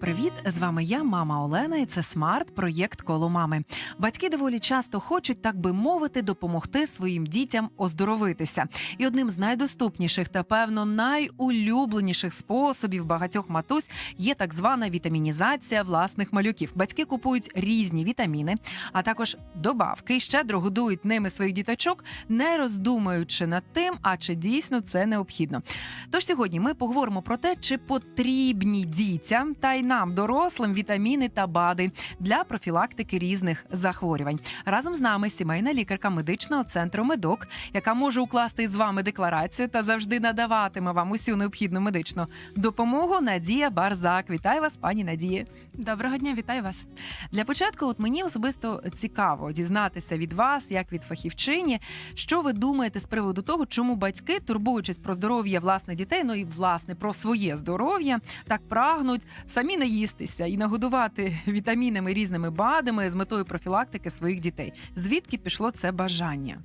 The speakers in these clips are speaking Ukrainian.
Привіт! З вами я, мама Олена, і це смарт проєкт коло мами. Батьки доволі часто хочуть, так би мовити, допомогти своїм дітям оздоровитися. І одним з найдоступніших та певно найулюбленіших способів багатьох матусь є так звана вітамінізація власних малюків. Батьки купують різні вітаміни, а також добавки щедро годують ними своїх діточок, не роздумуючи над тим, а чи дійсно це необхідно. Тож сьогодні ми поговоримо про те, чи потрібні дітям та й нам, дорослим, вітаміни та БАДи для профілактики різних захворювань. Разом з нами сімейна лікарка медичного центру Медок, яка може укласти з вами декларацію та завжди надаватиме вам усю необхідну медичну допомогу. Надія Барзак. Вітаю вас, пані Надіє. Доброго дня, вітаю вас. Для початку, от мені особисто цікаво дізнатися від вас, як від фахівчині, що ви думаєте з приводу того, чому батьки, турбуючись про здоров'я власних дітей, ну і власне про своє здоров'я, так прагнуть самі наїстися і нагодувати вітамінами різними БАДами з метою профілактики своїх дітей. Звідки пішло це бажання?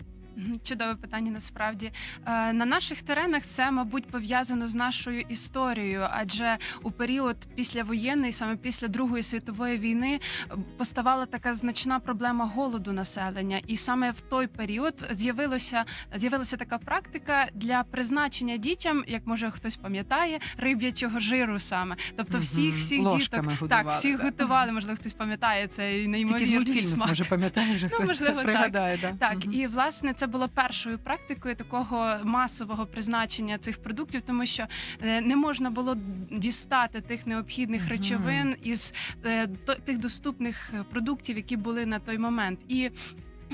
Чудове питання. Насправді Е, на наших теренах це, мабуть, пов'язано з нашою історією, адже у період післявоєнний, саме після Другої світової війни, е, поставала така значна проблема голоду населення, і саме в той період з'явилося з'явилася така практика для призначення дітям, як може хтось пам'ятає, риб'ячого жиру саме. Тобто, всіх всіх Ложками діток годували, так, всіх да. готували. Можливо, хтось пам'ятає цей Тільки з неймовірний мультфільмів, смак. може, пам'ятаєш, Ну, хтось можливо, так. Да. Так, і власне це було першою практикою такого масового призначення цих продуктів, тому що е, не можна було дістати тих необхідних речовин із е, тих доступних е, продуктів, які були на той момент. І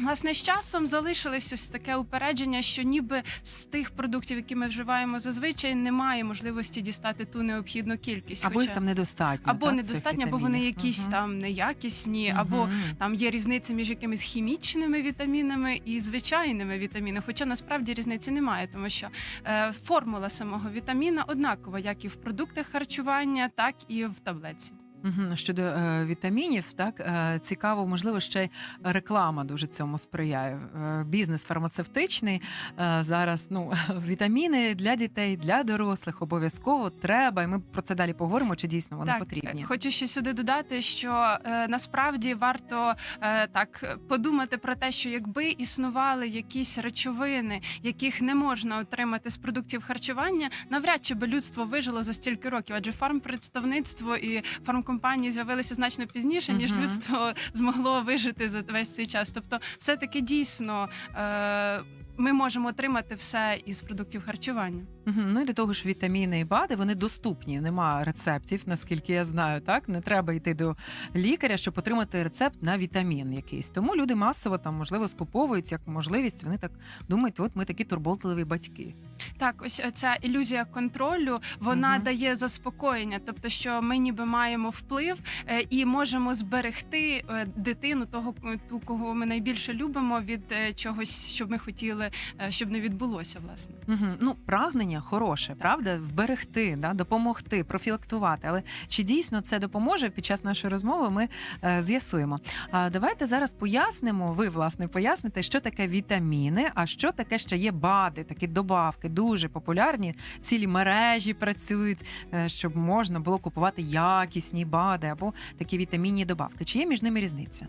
Власне, з часом залишилось ось таке упередження, що ніби з тих продуктів, які ми вживаємо зазвичай, немає можливості дістати ту необхідну кількість. Або їх там недостатньо. або так, недостатньо, або вони якісь Мгм. там неякісні, або там є різниця між якимись хімічними вітамінами і звичайними вітамінами. Хоча насправді різниці немає, тому що е, формула самого вітаміна однакова, як і в продуктах харчування, так і в таблетці. Мгм. Щодо е, вітамінів, так е, цікаво, можливо, ще й реклама дуже цьому сприяє. Е, бізнес фармацевтичний е, зараз. Ну вітаміни для дітей, для дорослих обов'язково треба. І ми про це далі поговоримо. Чи дійсно вони так, потрібні? е, хочу ще сюди додати, що е, насправді варто е, так подумати про те, що якби існували якісь речовини, яких не можна отримати з продуктів харчування, навряд чи би людство вижило за стільки років, адже фармпредставництво і фармкомпанії з'явилися значно пізніше, ніж людство змогло вижити за весь цей час. Тобто, все таки дійсно. Е, ми можемо отримати все із продуктів харчування. Мгм. Ну і до того ж, вітаміни і БАДи вони доступні. Нема рецептів, наскільки я знаю. Так не треба йти до лікаря, щоб отримати рецепт на вітамін якийсь. Тому люди масово там можливо скуповують як можливість. Вони так думають, от ми такі турботливі батьки. Так, ось ця ілюзія контролю вона Мгм. дає заспокоєння, тобто, що ми ніби маємо вплив е, і можемо зберегти е, дитину, того е, ту, кого ми найбільше любимо, від е, чогось, що ми хотіли, е, щоб не відбулося, власне. Угу. Ну, прагнення хороше, правда? Вберегти, да? допомогти, профілактувати. Але чи дійсно це допоможе під час нашої розмови? Ми е, з'ясуємо. А давайте зараз пояснимо. Ви власне поясните, що таке вітаміни, а що таке ще є БАДи, такі добавки, дуже популярні. Цілі мережі працюють, е, щоб можна було купувати якісні БАДи або такі вітамінні добавки. Чи є між ними різниця?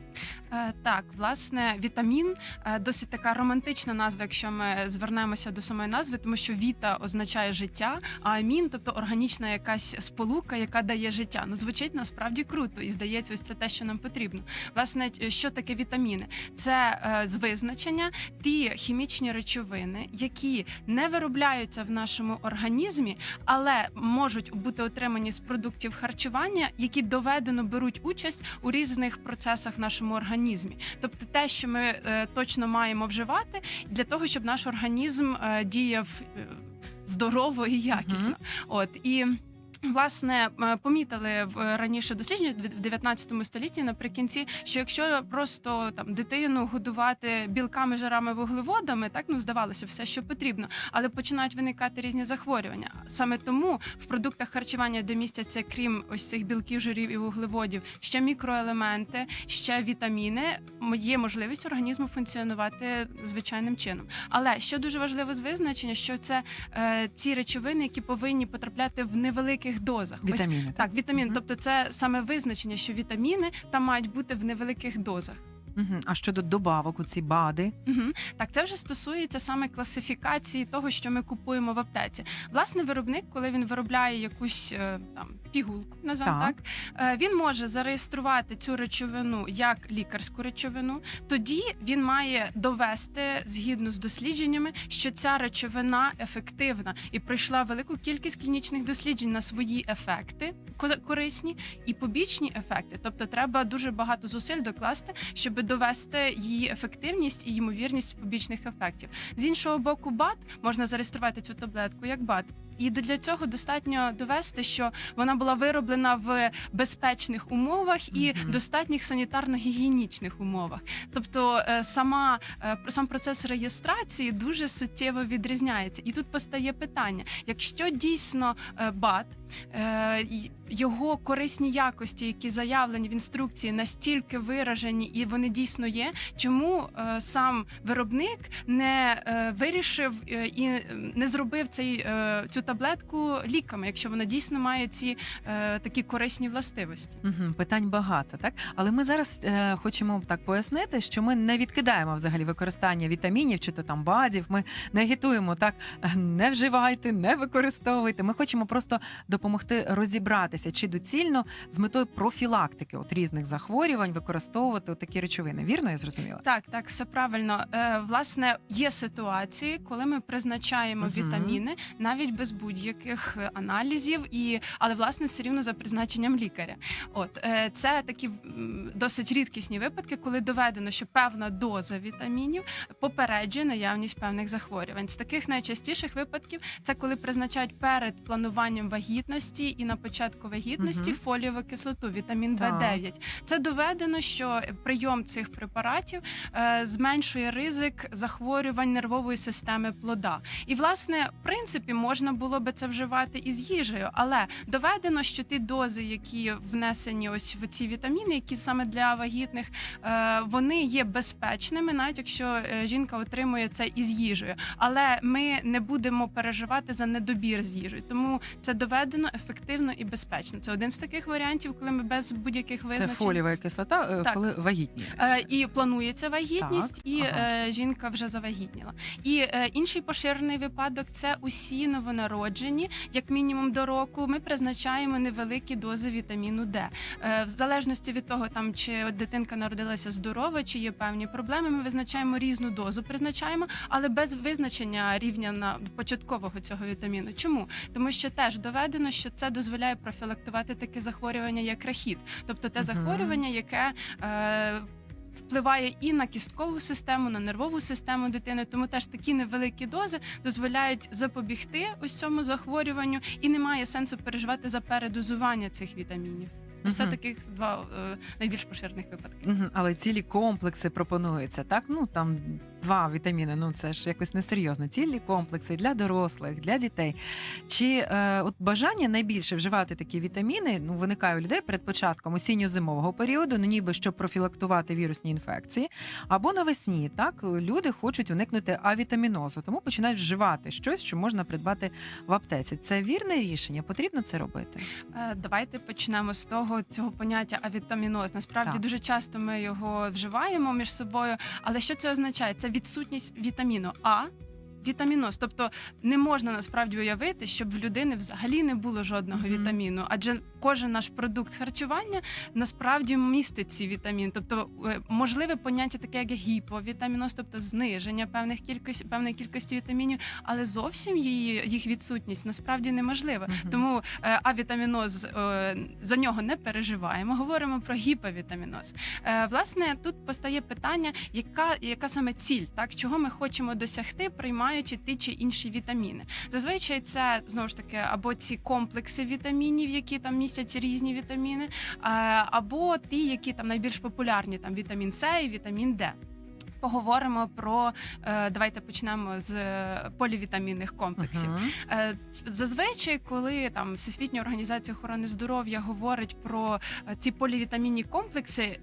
Е, Так, власне, вітамін е, досить така романтична назва, якщо ми звернемося до самої назви, тому що віта означає життя, а амін, тобто органічна якась сполука, яка дає життя. Ну звучить насправді круто, і здається, ось це те, що нам потрібно. Власне, е, що таке вітаміни? Це е, з визначення ті хімічні речовини, які не виробляються в нашому організмі, але можуть бути отримані з продуктів харчування, які доведено беруть участь у різних процесах в нашому організмі. Тобто те, що ми е, точно маємо вживати для того, щоб наш організм е, діяв е, здорово і якісно. От і Власне, е, помітили в раніше дослідження в 19 столітті наприкінці, що якщо просто там дитину годувати білками, жирами, вуглеводами, так ну здавалося, все, що потрібно, але починають виникати різні захворювання. Саме тому в продуктах харчування, де містяться, крім ось цих білків, жирів і вуглеводів, ще мікроелементи, ще вітаміни, є можливість організму функціонувати звичайним чином. Але що дуже важливо з визначення, що це е, ці речовини, які повинні потрапляти в невеликих дозах. Ось Вітаміни. так, вітаміни. Угу. Тобто, це саме визначення, що вітаміни там мають бути в невеликих дозах. Мгм. А щодо добавок, у ці БАДи, Угу. Так, це вже стосується саме класифікації того, що ми купуємо в аптеці. Власне, виробник, коли він виробляє якусь е, там пігулку, назвемо Так. так, е, він може зареєструвати цю речовину як лікарську речовину. Тоді він має довести згідно з дослідженнями, що ця речовина ефективна і пройшла велику кількість клінічних досліджень на свої ефекти ко- корисні і побічні ефекти. Тобто, треба дуже багато зусиль докласти, щоб довести її ефективність і ймовірність побічних ефектів. З іншого боку, БАД можна зареєструвати цю таблетку як БАД. І для цього достатньо довести, що вона була вироблена в безпечних умовах і Мгм. достатніх санітарно-гігієнічних умовах. Тобто, е, сама е, сам процес реєстрації дуже суттєво відрізняється. І тут постає питання: якщо дійсно е, й- його корисні якості, які заявлені в інструкції, настільки виражені і вони дійсно є. Чому е, сам виробник не е, вирішив е, і не зробив цей цю таблетку ліками, якщо вона дійсно має ці такі корисні властивості? Мгм, Питань багато, так але ми зараз хочемо так пояснити, що ми не відкидаємо взагалі використання вітамінів чи то там БАДів. Ми не агітуємо так, не вживайте, не використовуйте. Ми хочемо просто допомогти розібратися, чи доцільно з метою профілактики от різних захворювань використовувати от такі речовини. Вірно, я зрозуміла? Так, так, все правильно. Е, власне, є ситуації, коли ми призначаємо Мгм. вітаміни навіть без будь-яких е, аналізів, і але власне все рівно за призначенням лікаря. От е, це такі м, досить рідкісні випадки, коли доведено, що певна доза вітамінів попереджує наявність певних захворювань. З таких найчастіших випадків це коли призначають перед плануванням вагітності і на початку вагітності Мгм. фолієву кислоту, вітамін Так. В9. Це доведено, що прийом цих препаратів е, зменшує ризик захворювань нервової системи плода. І власне, в принципі, можна було би це вживати із їжею, але доведено, що ті дози, які внесені ось в ці вітаміни, які саме для вагітних, е, вони є безпечними, навіть якщо е, жінка отримує це із їжею. Але ми не будемо переживати за недобір з їжею, тому це доведено ефективно і безпечно. Це один з таких варіантів, коли ми без будь-яких Це визначень. фолієва кислота, е, Так. коли вагітні. Е, І планується вагітність, Так, і ага. е, жінка вже завагітніла. І е, інший поширений випадок це усі новонароджені, як мінімум до року. Ми призначаємо невеликі дози вітаміну Д. Е, в залежності від того, там чи дитинка народилася здорова, чи є певні проблеми. Ми визначаємо різну дозу, призначаємо, але без визначення рівня на початкового цього вітаміну. Чому? Тому що теж доведено, що це дозволяє профілактувати таке захворювання, як рахіт, тобто те захворювання, яке е, впливає і на кісткову систему, на нервову систему дитини. Тому теж такі невеликі дози дозволяють запобігти ось цьому захворюванню, і немає сенсу переживати за передозування цих вітамінів. Ось Це таких два е, найбільш поширених випадки. Мгм, Але цілі комплекси пропонуються, так? Ну там два вітаміни. Ну це ж якось несерйозно. Цілі комплекси для дорослих, для дітей. Чи е, от бажання найбільше вживати такі вітаміни ну, виникає у людей перед початком осінньо-зимового періоду, ну ніби щоб профілактувати вірусні інфекції, або навесні, так люди хочуть уникнути авітамінозу, тому починають вживати щось, що можна придбати в аптеці. Це вірне рішення, потрібно це робити. Е, Давайте почнемо з того цього поняття авітаміноз. Насправді Так. дуже часто ми його вживаємо між собою. Але що це означає? Це відсутність вітаміну А. Вітаміноз, тобто не можна насправді уявити, щоб в людини взагалі не було жодного Мгм. вітаміну, адже кожен наш продукт харчування насправді містить ці вітаміни. Тобто е, можливе поняття таке, як гіповітаміноз, тобто зниження певних кількості певної кількості вітамінів, але зовсім її їх відсутність насправді неможлива. Мгм. Тому е, авітаміноз е, за нього не переживаємо. Говоримо про гіповітаміноз. Е, власне, тут постає питання, яка, яка саме ціль, так чого ми хочемо досягти, приймаючи приймаючи ті чи інші вітаміни. Зазвичай це знову ж таки або ці комплекси вітамінів, які там містять різні вітаміни, е, або ті, які там найбільш популярні, там вітамін С і вітамін Д. Поговоримо про е, давайте почнемо з е, полівітамінних комплексів. Мгм. Е, Зазвичай, коли там Всесвітня організація охорони здоров'я говорить про ці полівітамінні комплекси,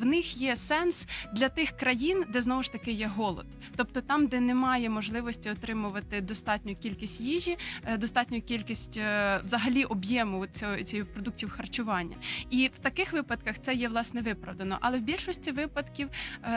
в них є сенс для тих країн, де знову ж таки є голод, тобто там, де немає можливості отримувати достатню кількість їжі, достатню кількість взагалі об'єму цієї продуктів харчування. І в таких випадках це є власне виправдано. Але в більшості випадків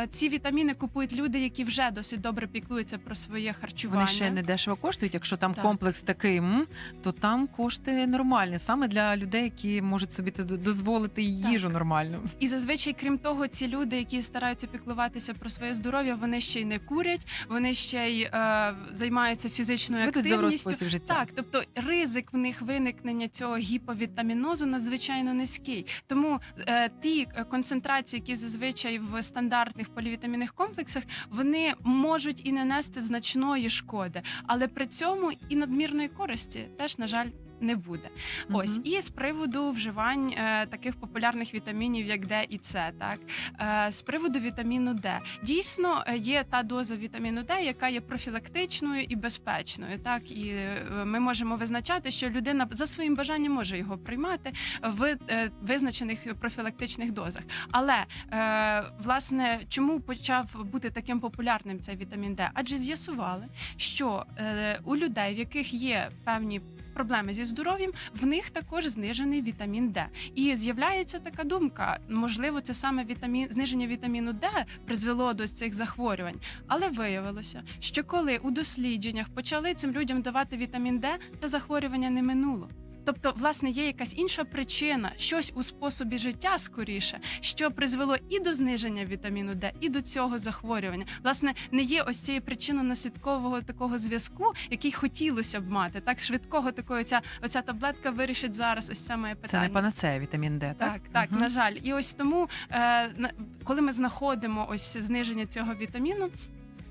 ці вітаміни купують люди, які вже досить добре піклуються про своє харчування. Вони ще не дешево коштують. Якщо там Так. комплекс такий, м, то там кошти нормальні, саме для людей, які можуть собі те д- дозволити їжу нормальну. І зазвичай, крім того, ці люди, які стараються піклуватися про своє здоров'я, вони ще й не курять, вони ще й е, займаються фізичною Ведуть здоровий активністю. спосіб життя. Так, тобто ризик в них виникнення цього гіповітамінозу надзвичайно низький. Тому е, ті е, концентрації, які зазвичай в стандартних полівітамінних комплексах, вони можуть і не нести значної шкоди, але при цьому і надмірної користі теж, на жаль, не буде. Ось і з приводу вживань е, таких популярних вітамінів, як Д і С, так е, з приводу вітаміну Д, дійсно е, є та доза вітаміну Д, яка є профілактичною і безпечною. Так і е, ми можемо визначати, що людина за своїм бажанням може його приймати в е, визначених профілактичних дозах. Але е, власне, чому почав бути таким популярним цей вітамін Д? Адже з'ясували, що е, у людей, в яких є певні проблеми зі здоров'ям, в них також знижений вітамін Д. І з'являється така думка: можливо, це саме вітамін зниження вітаміну Д призвело до цих захворювань. Але виявилося, що коли у дослідженнях почали цим людям давати вітамін Д, то захворювання не минуло. Тобто, власне, є якась інша причина, щось у способі життя скоріше, що призвело і до зниження вітаміну Д, і до цього захворювання. Власне, не є ось цієї причинно-наслідкового такого зв'язку, який хотілося б мати. Так швидкого такої ця оця таблетка вирішить зараз. Ось це моє Це не панацея вітамін Д, так? Так, так, Мгм. на жаль, і ось тому, е, коли ми знаходимо ось зниження цього вітаміну.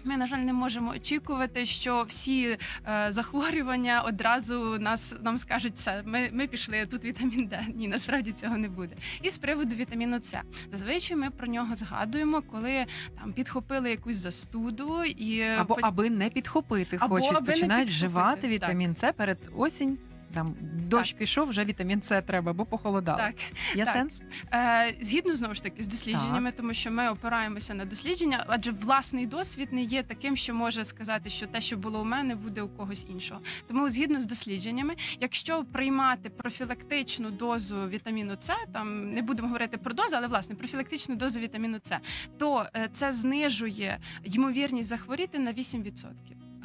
Ми, на жаль, не можемо очікувати, що всі е, захворювання одразу нас нам скажуть, все, ми, ми пішли тут вітамін Д. Ні, насправді цього не буде. І з приводу вітаміну С. Зазвичай ми про нього згадуємо, коли там підхопили якусь застуду і Або по- аби не підхопити Або хочуть, аби починають підхопити, вживати вітамін С перед осінь. Там дощ Так. пішов, вже вітамін С треба, бо похолодало. так. Є так. сенс? Е, згідно знову ж таки з дослідженнями, тому що ми опираємося на дослідження, адже власний досвід не є таким, що може сказати, що те, що було у мене, буде у когось іншого. Тому згідно з дослідженнями, якщо приймати профілактичну дозу вітаміну С, там не будемо говорити про дозу, але власне профілактичну дозу вітаміну С, то е, це знижує ймовірність захворіти на 8%.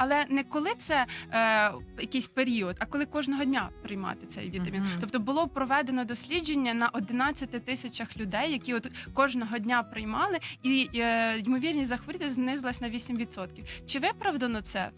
Але не коли це е, якийсь період, а коли кожного дня приймати цей вітамін. Мгм. Тобто було проведено дослідження на 11 тисячах людей, які от кожного дня приймали, і е, ймовірність захворіти знизилась на 8%. Чи виправдано це?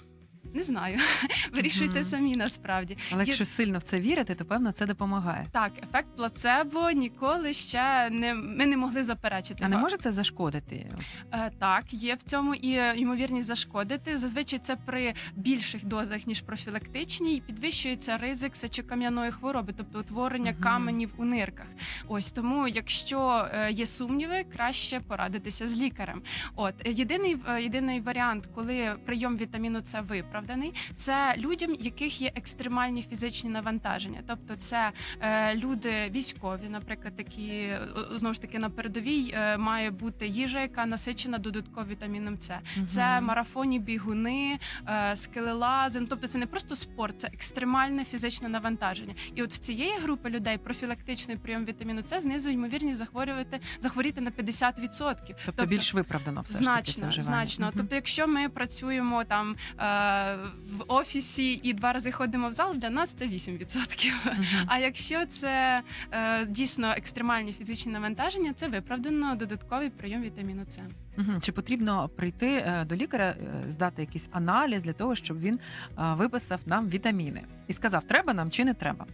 Не знаю. Вирішуйте Мгм. самі насправді. Але Є- якщо сильно в це вірити, то певно це допомагає. Так, ефект плацебо ніколи ще не ми не могли заперечити. А не може це зашкодити? Е, Так, є в цьому і е, ймовірність зашкодити. Зазвичай це при більших дозах ніж профілактичні, і підвищується ризик сечокам'яної хвороби, тобто утворення Мгм. каменів у нирках. Ось тому, якщо е, є сумніви, краще порадитися з лікарем. От єдиний е, єдиний варіант, коли прийом вітаміну С виправданий, це людям, яких є екстремальні фізичні навантаження. Тобто, це е, люди військові, наприклад, такі е, знову ж таки на передовій е, має бути їжа, яка насичена додатково вітаміном С. Це Мгм. марафонні бігуни, е, скелелази. Ну, Тобто це не просто спорт, це екстремальне фізичне навантаження. І от в цієї групи людей профілактичний прийом вітаміну С знизує ймовірність захворювати захворіти на 50%. Тобто більш виправдано все ж таки це Значно. Тобто, якщо ми працюємо там е, в офісі і два рази ходимо в зал, для нас це 8%. Мгм. А якщо це е, дійсно екстремальні фізичні навантаження, це виправдано додатковий прийом вітаміну С. Мгм. Чи потрібно прийти е, до лікаря, е, здати якийсь аналіз для того, щоб він е, виписав нам вітаміни і сказав, треба нам чи не треба?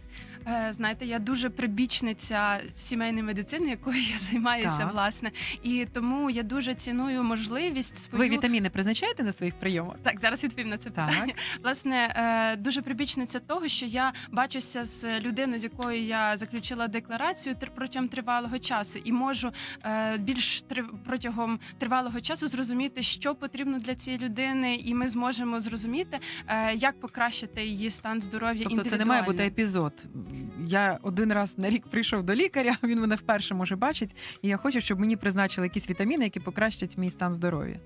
Знаєте, я дуже прибічниця сімейної медицини, якою я займаюся, Так. власне, і тому я дуже ціную можливість свою Ви вітаміни призначаєте на своїх прийомах? Так, зараз відповім на це Так. Так. Власне, дуже прибічниця того, що я бачуся з людиною, з якою я заключила декларацію протягом тривалого часу, і можу більш протягом тривалого часу зрозуміти, що потрібно для цієї людини, і ми зможемо зрозуміти, е, як покращити її стан здоров'я Тобто це не має бути епізод. Я один раз на рік прийшов до лікаря, він мене вперше може бачить, і я хочу, щоб мені призначили якісь вітаміни, які покращать мій стан здоров'я.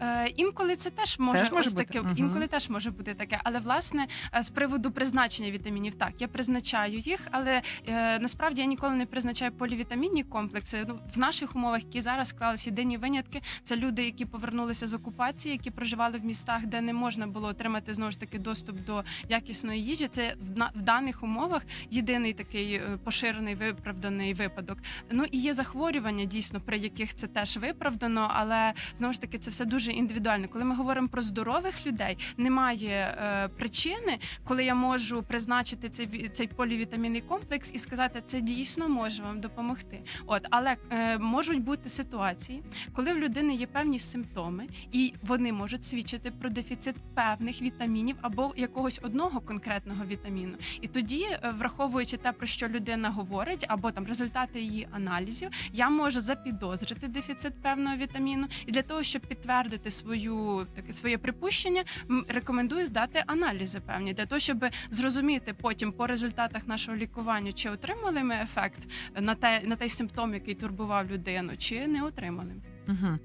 Е, інколи це теж може, Теж може ось бути? таке. Мгм. Інколи теж може бути таке. Але власне е, з приводу призначення вітамінів, так я призначаю їх, але е, насправді я ніколи не призначаю полівітамінні комплекси. Ну в наших умовах, які зараз склалися єдині винятки, це люди, які повернулися з окупації, які проживали в містах, де не можна було отримати знову ж таки доступ до якісної їжі. Це в, даних умовах єдиний такий е, поширений виправданий випадок. Ну і є захворювання дійсно, при яких це теж виправдано, але знову ж таки це все дуже індивідуально. Коли ми говоримо про здорових людей, немає е, причини, коли я можу призначити цей цей полівітамінний комплекс і сказати, це дійсно може вам допомогти. От, але е, можуть бути ситуації, коли в людини є певні симптоми, і вони можуть свідчити про дефіцит певних вітамінів або якогось одного конкретного вітаміну. І тоді, е, враховуючи те, про що людина говорить, або там результати її аналізів, я можу запідозрити дефіцит певного вітаміну. І для того, щоб підтвердити свою таке своє припущення, рекомендую здати аналізи певні для того, щоб зрозуміти потім по результатах нашого лікування, чи отримали ми ефект на те на той симптом, який турбував людину, чи не отримали. Угу.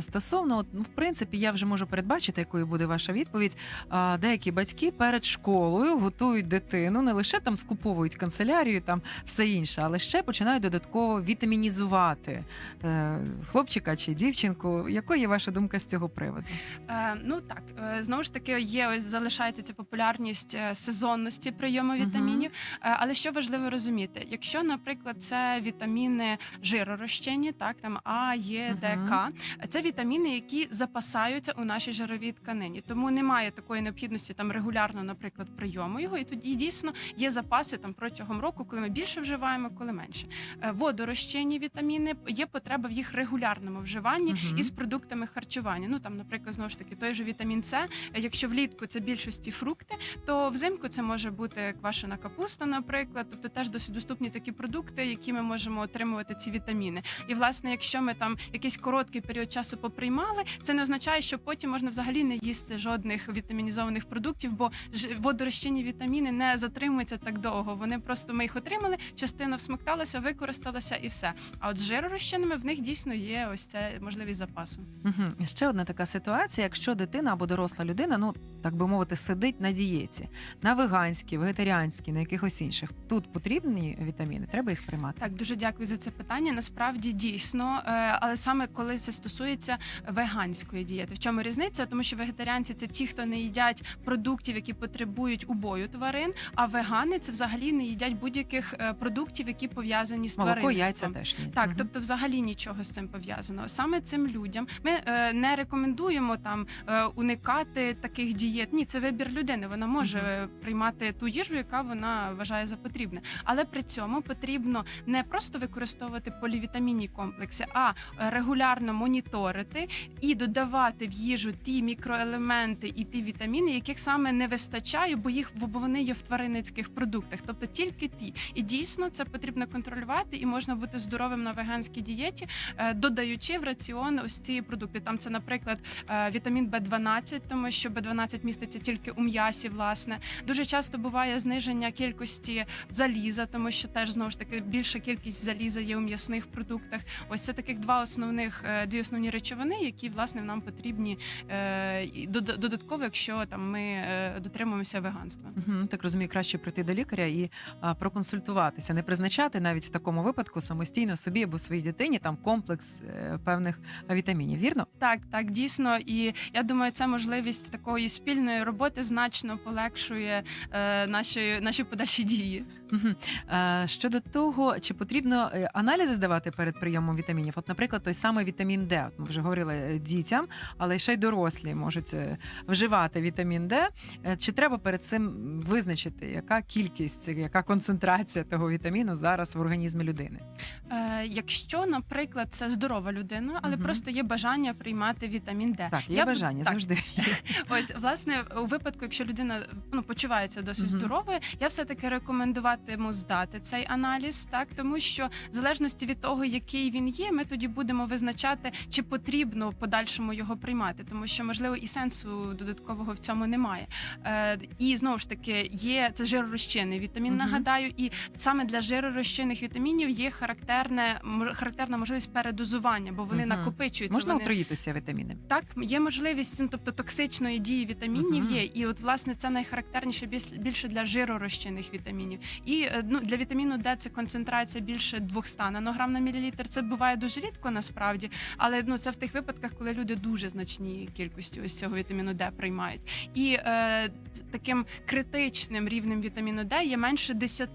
Стосовно, ну, в принципі, я вже можу передбачити, якою буде ваша відповідь. Деякі батьки перед школою готують дитину, не лише там скуповують канцелярію, там все інше, але ще починають додатково вітамінізувати е, хлопчика чи дівчинку. Якою є ваша думка з цього приводу? Е, ну так, е, знову ж таки, є ось залишається ця популярність сезонності прийому вітамінів. Е, але що важливо розуміти, якщо, наприклад, це вітаміни жиророзчинні, так там А, Є, Д, Мгм. К, це вітаміни, які запасаються у нашій жировій тканині. Тому немає такої необхідності там регулярно, наприклад, прийому його. І тоді дійсно є запаси там протягом року, коли ми більше вживаємо, коли менше. Е, Водорозчинні вітаміни є потреба в їх регулярному вживанні Мгм. із продуктами харчування. Ну там, наприклад, знову ж таки, той же вітамін С. Якщо влітку це більшості фрукти, то взимку це може бути квашена капуста, наприклад. Тобто теж досить доступні такі продукти, які ми можемо отримувати ці вітаміни. І власне, якщо ми там якийсь короткий період часу поприймали, це не означає, що потім можна взагалі не їсти жодних вітамінізованих продуктів, бо водорозчинні вітаміни не затримуються так довго. Вони просто ми їх отримали, частина всмокталася, використалася і все. А от з жиророзчинними в них дійсно є ось ця можливість запасу. Угу. Ще одна така ситуація, якщо дитина або доросла людина, ну так би мовити, сидить на дієті, на веганській, вегетаріанській, на якихось інших. Тут потрібні вітаміни, треба їх приймати. Так, дуже дякую за це питання. Насправді дійсно, е, але саме коли це стосується веганської дієти. В чому різниця? Тому що вегетаріанці це ті, хто не їдять продуктів, які потребують убою тварин, а вегани це взагалі не їдять будь-яких е, продуктів, які пов'язані з Молоко, яйця теж ні. Так, Мгм. тобто, взагалі нічого з цим пов'язаного. Саме цим людям ми е, не рекомендуємо там е, уникати таких дієт. Ні, це вибір людини. Вона може е, приймати ту їжу, яка вона вважає за потрібне. Але при цьому потрібно не просто використовувати полівітамінні комплекси, а е, регулярно моніторити і додавати в їжу ті мікроелементи і ті вітаміни, яких саме не вистачає, бо їх бо вони є в тваринницьких продуктах, тобто тільки ті. І дійсно це потрібно контролювати, і можна бути здоровим на веганській дієті, е, додаючи в раціон ось ці продукти. Там це, наприклад, е, вітамін Б12, тому що Б12 міститься тільки у м'ясі. Власне, дуже часто буває зниження кількості заліза, тому що теж знову ж таки більша кількість заліза є у м'ясних продуктах. Ось це таких два основних е, дві основні речовини, які власне нам потрібні е, додатково, якщо там ми е, дотримуємося веганства. Мгм. Так розумію, краще прийти до лікаря і проконсультуватися, не призначати навіть в такому випадку самостійно собі або своїй дитині там комплекс певних вітамінів. Вірно? Так, так, дійсно, і я думаю, ця можливість такої спільної роботи значно полегшує наші, наші подальші дії. Е, Щодо того, чи потрібно е, аналізи здавати перед прийомом вітамінів? От, наприклад, той самий вітамін Д. От Ми вже говорили е, дітям, але ще й дорослі можуть вживати вітамін Д. Чи треба перед цим визначити, яка кількість, яка концентрація того вітаміну зараз в організмі людини? Е, якщо, наприклад, це здорова людина, але Мгм. просто є бажання приймати вітамін Д. Так, є Я б- бажання так. завжди. Ось власне у випадку, якщо людина ну почувається досить Мгм. здоровою, я все таки рекомендуватиму здати цей аналіз, так тому що в залежності від того, який він є, ми тоді будемо визначати, чи потрібно в подальшому його приймати, тому що можливо і сенсу додаткового в цьому немає. Е, і знову ж таки є це жиророзчинний вітамін. Мгм. Нагадаю, і саме для жиророзчинних вітамінів є характерне характерна можливість передозування, бо вони Мгм. накопичуються. Можна вони... отруїтися вітаміни? Так, є можливість, ну, тобто токсичної дії вітамінів Мгм. є, і от власне це найхарактерніше більш- більше для жиророзчинних вітамінів. І е, ну для вітаміну Д це концентрація більше 200 нанограм на мілілітр. Це буває дуже рідко насправді, але ну це в тих випадках, коли люди дуже значні кількості ось цього вітаміну Д приймають. І е, таким критичним рівнем вітаміну Д є менше 10.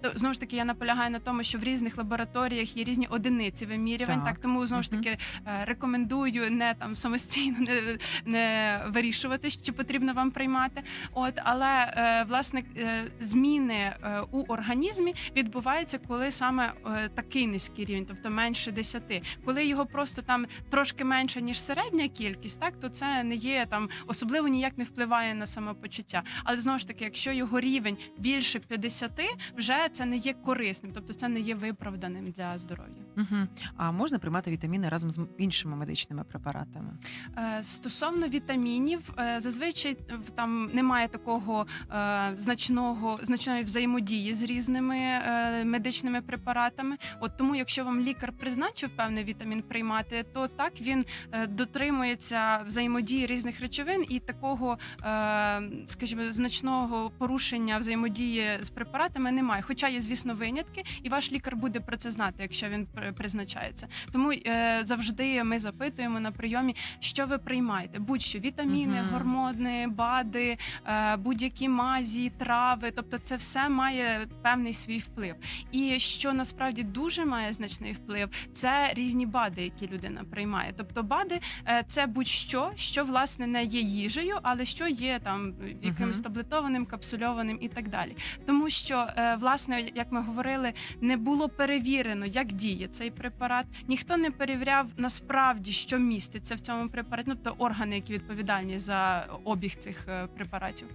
То знову ж таки я наполягаю на тому, що в різних лабораторіях є різні одиниці вимірювань. Так. Так, тому знову ж таки е, рекомендую не там самостійно не, не вирішувати, чи потрібно вам приймати. От але е, власне е, зміни е, у організмі відбуваються, коли саме е, такий низький рівень, тобто менше 10. Коли його просто там трошки менше ніж середня кількість, так то це не є там особливо ніяк не впливає на самопочуття. Але знову ж таки, якщо його рівень більше 50, вже це не є корисним, тобто це не є виправданим для здоров'я. Угу. А можна приймати вітаміни разом з іншими медичними препаратами? Е, Стосовно вітамінів, е, зазвичай там немає такого е, значного значної взаємодії з різними е, медичними препаратами. От тому, якщо вам лікар призначив певний вітамін приймати, то так він е, дотримується взаємодії різних речовин і такого, е, скажімо, значного порушення взаємодії з препаратами немає. Хоча є, звісно, винятки, і ваш лікар буде про це знати, якщо він призначається. Тому е, завжди ми запитуємо на прийомі, що ви приймаєте? Будь-що вітаміни, гормони, БАДи, е, будь-які мазі, трави. Тобто, це все має певний свій вплив. І що насправді дуже має значний вплив, це різні БАДи, які людина приймає. Тобто, БАДи е, це будь-що, що власне не є їжею, але що є там якимось таблетованим, капсульованим і так далі. Тому що, е, власне, як ми говорили, не було перевірено, як діє цей препарат. Ніхто не перевіряв насправді, що міститься в цьому препараті, ну, тобто органи, які відповідальні за обіг цих е, препаратів.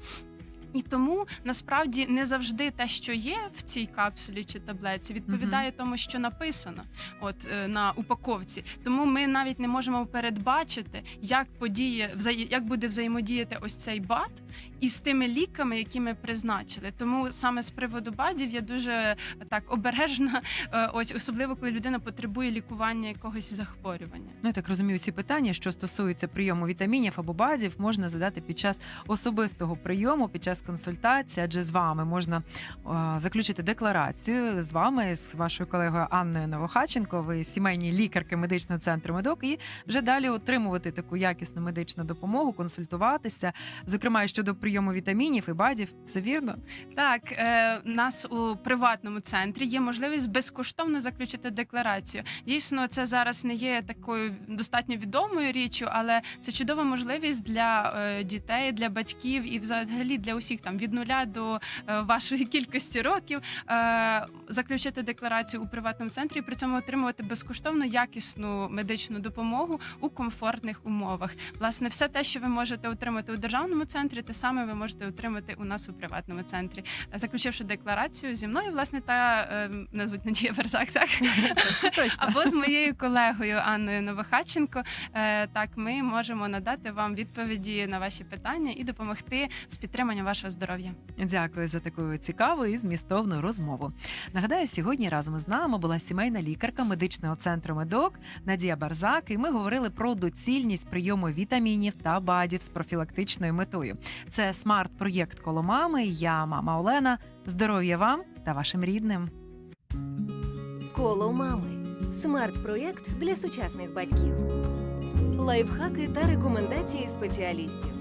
І тому насправді не завжди те, що є в цій капсулі чи таблетці, відповідає тому, що написано от е, на упаковці. Тому ми навіть не можемо передбачити, як подіє як буде взаємодіяти ось цей бат із тими ліками, які ми призначили. Тому саме з приводу бадів я дуже так обережна, е, ось особливо коли людина потребує лікування якогось захворювання. Ну, я так розумію, всі питання, що стосуються прийому вітамінів або бадів, можна задати під час особистого прийому, під час консультації, адже з вами можна е, заключити декларацію з вами, з вашою колегою Анною Новохаченко, ви сімейні лікарки медичного центру медок, і вже далі отримувати таку якісну медичну допомогу, консультуватися, зокрема щодо прийому вітамінів і бадів. Все вірно? Так, е, нас у приватному центрі є можливість безкоштовно заключити декларацію. Дійсно, це зараз не є такою достатньо відомою річчю, але це чудова можливість для е, дітей, для батьків і взагалі для усіх там від нуля до е, вашої кількості років е, заключити декларацію у приватному центрі, і при цьому отримувати безкоштовно якісну медичну допомогу у комфортних умовах. Власне, все те, що ви можете отримати у державному центрі, те саме ви можете отримати у нас у приватному центрі, заключивши декларацію зі мною, власне, та е, мене Надія Берзак, так або з моєю колегою Анною Новохатченко. Так, ми можемо надати вам відповіді на ваші питання і допомогти з підтриманням вашого здоров'я. Дякую за таку цікаву і змістовну розмову. Нагадаю, сьогодні разом з нами була сімейна лікарка медичного центру медок Надія Барзак. І ми говорили про доцільність прийому вітамінів та бадів з профілактичною метою. Це смарт-проєкт коло мами. Я мама Олена. Здоров'я вам та вашим рідним. Коло мами. Смарт-проєкт для сучасних батьків. Лайфхаки та рекомендації спеціалістів.